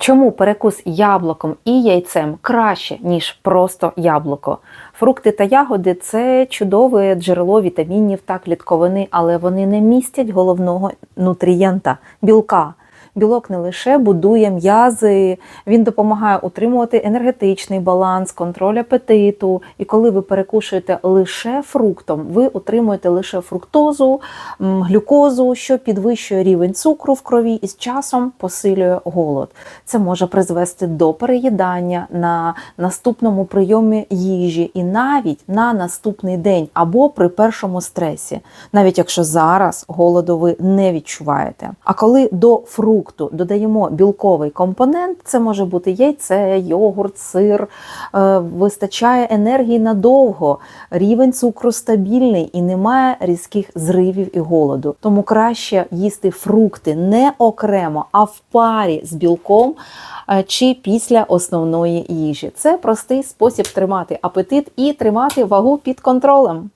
Чому перекус яблуком і яйцем краще, ніж просто яблуко? Фрукти та ягоди це чудове джерело вітамінів та клітковини, але вони не містять головного нутрієнта білка. Білок не лише будує м'язи, він допомагає утримувати енергетичний баланс, контроль апетиту. І коли ви перекушуєте лише фруктом, ви отримуєте лише фруктозу, глюкозу, що підвищує рівень цукру в крові і з часом посилює голод. Це може призвести до переїдання на наступному прийомі їжі і навіть на наступний день або при першому стресі, навіть якщо зараз голоду ви не відчуваєте. А коли до фрукту додаємо білковий компонент, це може бути яйце, йогурт, сир, е, вистачає енергії надовго, рівень цукру стабільний і немає різких зривів і голоду. Тому краще їсти фрукти не окремо, а в парі з білком е, чи після основної їжі. Це простий спосіб тримати апетит і тримати вагу під контролем.